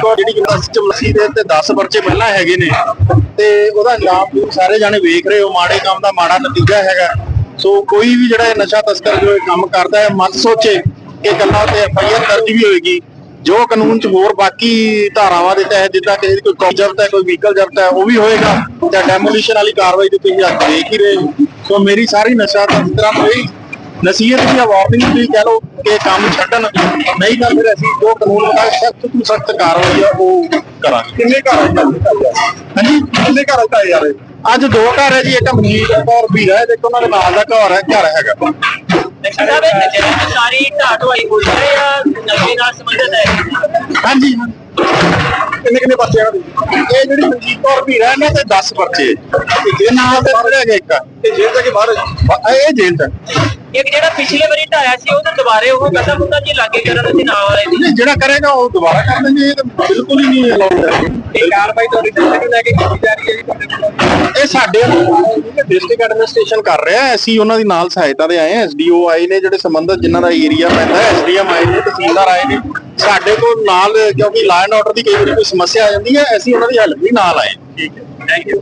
ਕੌਰ ਜਿਹੜੀ ਕਿ ਚਮਲਸੀ ਦੇ ਤੇ 10 ਪਰਚੇ ਪਹਿਲਾਂ ਹੈਗੇ ਨੇ ਤੇ ਉਹਦਾ ਇਲਜ਼ਾਮ ਸਾਰੇ ਜਾਣੇ ਵੇਖ ਰਹੇ ਹੋ, ਮਾੜੇ ਕੰਮ ਦਾ ਮਾੜਾ ਨਤੀਜਾ ਹੈਗਾ ਸੋ ਕੋਈ ਵੀ ਜਿਹੜਾ ਨਸ਼ਾ ਤਸਕਰ ਜੋ ਇਹ ਕੰਮ ਕਰਦਾ ਹੈ ਮਤ ਸੋਚੇ ਕਿ ਕੱਲਾ ਤੇ ਐਫ ਦਰਜ ਵੀ ਹੋਏਗੀ ਜੋ ਕਾਨੂੰਨ ਚ ਹੋਰ ਬਾਕੀ ਧਾਰਾਵਾਂ ਦੇ ਤਹਿਤ ਜਿੱਦਾਂ ਕਿਸੇ ਦੀ ਕੋਈ ਕਾਪੀ ਜ਼ਬਤ ਹੈ, ਕੋਈ ਵਹੀਕਲ ਜ਼ਬਤ ਹੈ, ਉਹ ਵੀ ਹੋਏਗਾ ਜਾਂ ਡੈਮੋਲੀਸ਼ਨ ਵਾਲੀ ਕਾਰਵਾਈ ਤੇ ਤੁਸੀਂ ਅੱਜ ਦੇਖ ਹੀ ਰਹੇ ਹੋ। ਸੋ ਮੇਰੀ ਸਾਰੀ ਨਸ਼ਾ ਤਸਕਰਾਂ ਨੂੰ ਇਹ ਨਸੀਹਤ ਦੀ ਵਾਰਨਿੰਗ ਵੀ ਕਹਿ ਲਓ ਕਿ ਕੰਮ ਛੱਡਣ। ਨਹੀਂ ਤਾਂ ਫਿਰ ਅਸੀਂ ਜੋ ਕਾਨੂੰਨ ਮੁਤਾਬਕ ਸਖਤ ਤੋਂ ਸਖਤ ਕਾਰਵਾਈ ਆ ਉਹ ਕਰਾਂਗੇ। ਕਿੰਨੇ ਘਰ ਆਏ ਹਾਂਜੀ? ਕਿੰਨੇ ਘਰ ਆਏ ਯਾਰ ਅੱਜ ਦੋ ਘਰ ਹੈ ਜੀ ਇੱਕ ਮਨੀਤ ਕੌਰ ਵੀਰਾ ਹੈ ਤੇ ਇੱਕ ਉਹਨਾਂ ਦੇ ਨਾਲ ਦਾ ਘਰ ਹੈ ਘਰ ਹੈਗਾ। ਸਾਹਿਬ ਇਹ ਜਿਹੜੀ ਸਾਰੀ ਢਾਟਵਾਈ ਹੋਈ ਹੈ ਜਾਂ ਨਸ਼ੇ ਨਾਲ ਸੰਬੰਧਿਤ ਹੈ? ਹਾਂਜੀ। ਕਿੰਨੇ ਕਿੰਨੇ ਬੱਚੇ ਆ ਇਹ ਜਿਹੜੀ ਮਨਜੀਤ ਕੌਰ ਵੀਰਾ ਇਹਨਾਂ ਤੇ 10 ਪਰਚੇ। ਤੇ ਇਹ ਨਾਲ ਦੇ ਜਿਹੜੇ ਹੈਗੇ ਇੱਕ। ਇਹ ਜੇਲ੍ਹ ਤੋਂ ਕਿ ਬਾਹਰ? ਇਹ ਜੇਲ੍ਹ ਚ ਇੱਕ ਜਿਹੜਾ ਪਿਛਲੇ ਵਾਰੀ ਢਾਇਆ ਸੀ ਉਹ ਤਾਂ ਦੁਬਾਰੇ ਉਹ ਕਦਮ ਹੁੰਦਾ ਜੀ ਲਾਗੇ ਕਰਨ ਦੇ ਨਾਲ ਵਾਲੇ ਦੀ ਨਹੀਂ, ਜਿਹੜਾ ਕਰੇਗਾ ਉਹ ਦੁਬਾਰਾ ਕਰ ਦੇਣਗੇ ਇਹ ਤਾਂ ਬਿਲਕੁਲ ਹੀ ਨਹੀਂ ਅਲਾਉਡ ਹੈ। ਇਹ ਕਾਰਵਾਈ ਤੁਹਾਡੀ ਨੂੰ ਲੈ ਕੇ ਕੀਤੀ ਜਾ ਰਹੀ ਹੈ ਜੀ ਤੁਹਾਡੇ ਕੋਲ। ਇਹ ਸਾਡੇ ਡਿਸਟ੍ਰਿਕਟ ਐਡਮਿਨਿਸਟ੍ਰੇਸ਼ਨ ਕਰ ਰਿਹਾ ਹੈ ਅਸੀਂ ਉਹਨਾਂ ਦੀ ਨਾਲ ਸਹਾਇਤਾ ਦੇ ਆਏ ਹਾਂ ਐਸਡੀਓ ਆਏ ਨੇ ਜਿਹੜੇ ਸੰਬੰਧਤ ਜਿਨ੍ਹਾਂ ਦਾ ਏਰੀਆ ਪੈਂਦਾ ਐਸਡੀਐਮ ਆਏ ਨੇ ਤਹਿਸੀਲਦਾਰ ਆਏ ਨੇ। ਸਾਡੇ ਕੋਲ ਨਾਲ ਕਿਉਂਕਿ ਲਾਅ ਐਂਡ ਆਰਡਰ ਦੀ ਕਈ ਵਾਰੀ ਕੋਈ ਸਮੱਸਿਆ ਆ ਜਾਂਦੀ ਹੈ ਅਸੀਂ ਉਹਨਾਂ ਦੀ ਹੈਲਪ ਲਈ ਨਾਲ ਆਏ ਠੀਕ ਹੈ ਥੈਂਕ ਯੂ